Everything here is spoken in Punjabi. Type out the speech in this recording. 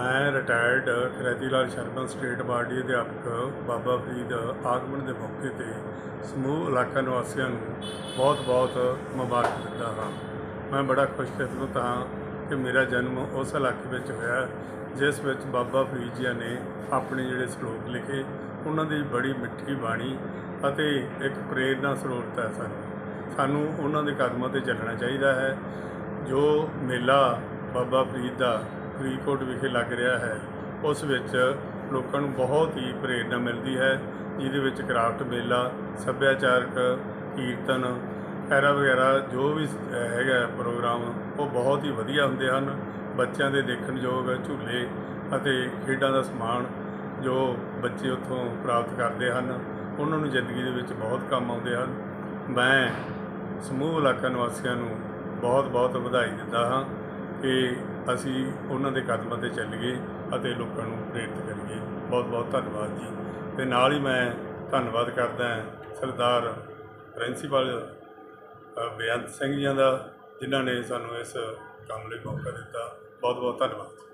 ਮੈਂ retired Khairati Lal Sharma state body ਅਧਿਆਪਕ ਬਾਬਾ ਫਰੀਦ ਆਗਮਨ ਦੇ ਮੌਕੇ ਤੇ ਸਮੂਹ ਇਲਾਕਾ ਨਿਵਾਸੀਆਂ ਨੂੰ ਬਹੁਤ-ਬਹੁਤ ਮੁਬਾਰਕ ਦਿੰਦਾ ਹਾਂ। ਮੈਂ ਬੜਾ ਖੁਸ਼ਕਿਸਮਤ ਹਾਂ ਕਿ ਮੇਰਾ ਜਨਮ ਉਸ ਇਲਾਕੇ ਵਿੱਚ ਹੋਇਆ, ਜਿਸ ਵਿੱਚ ਬਾਬਾ ਫਰੀਦ ਜੀ ਨੇ ਆਪਣੇ ਜਿਹੜੇ ਸ਼ਲੋਕ ਲਿਖੇ, ਉਹਨਾਂ ਦੀ ਬੜੀ ਮਿੱਠੀ ਬਾਣੀ ਅਤੇ ਇੱਕ ਪ੍ਰੇਰਨਾ ਸਰੋਤ ਹੈ ਸਾਨੂੰ। ਸਾਨੂੰ ਉਹਨਾਂ ਦੇ ਕਦਮਾਂ ਤੇ ਚੱਲਣਾ ਚਾਹੀਦਾ ਹੈ, ਜੋ ਮੇਲਾ ਬਾਬਾ ਫਰੀਦ ਦਾ ਫਰੀਦਕੋਟ ਵਿਖੇ ਲੱਗ ਰਿਹਾ ਹੈ। ਉਸ ਵਿੱਚ ਲੋਕਾਂ ਨੂੰ ਬਹੁਤ ਹੀ ਪ੍ਰੇਰਨਾ ਮਿਲਦੀ ਹੈ। ਜਿਹਦੇ ਵਿੱਚ ਕਰਾਫਟ ਮੇਲਾ, ਸੱਭਿਆਚਾਰਕ ਕੀਰਤਨ, ਐਰਾ ਵਗੈਰਾ ਜੋ ਵੀ ਹੈਗਾ ਪ੍ਰੋਗਰਾਮ, ਉਹ ਬਹੁਤ ਹੀ ਵਧੀਆ ਹੁੰਦੇ ਹਨ। ਬੱਚਿਆਂ ਦੇ ਦੇਖਣਯੋਗ ਝੂਲੇ ਅਤੇ ਖੇਡਾਂ ਦਾ ਸਮਾਨ ਜੋ ਬੱਚੇ ਉੱਥੋਂ ਪ੍ਰਾਪਤ ਕਰਦੇ ਹਨ, ਉਹਨਾਂ ਨੂੰ ਜ਼ਿੰਦਗੀ ਦੇ ਵਿੱਚ ਬਹੁਤ ਕੰਮ ਆਉਂਦੇ ਹਨ। ਮੈਂ ਸਮੂਹ ਇਲਾਕਾ ਨਿਵਾਸੀਆਂ ਨੂੰ ਬਹੁਤ ਬਹੁਤ ਵਧਾਈ ਦਿੰਦਾ ਹਾਂ। ਕਿ ਅਸੀਂ ਉਹਨਾਂ ਦੇ ਕਦਮਾਂ ਤੇ ਚੱਲੀਏ ਅਤੇ ਲੋਕਾਂ ਨੂੰ ਪ੍ਰੇਰਿਤ ਕਰੀਏ ਬਹੁਤ ਬਹੁਤ ਧੰਨਵਾਦ ਜੀ। ਤੇ ਨਾਲ ਹੀ ਮੈਂ ਧੰਨਵਾਦ ਕਰਦਾ ਸਰਦਾਰ ਪ੍ਰਿੰਸੀਪਲ ਬੇਅੰਤ ਸਿੰਘ ਜੀ ਦਾ, ਜਿਨ੍ਹਾਂ ਨੇ ਸਾਨੂੰ ਇਸ ਕੰਮ ਲਈ ਮੌਕਾ ਦਿੱਤਾ। ਬਹੁਤ ਬਹੁਤ ਧੰਨਵਾਦ।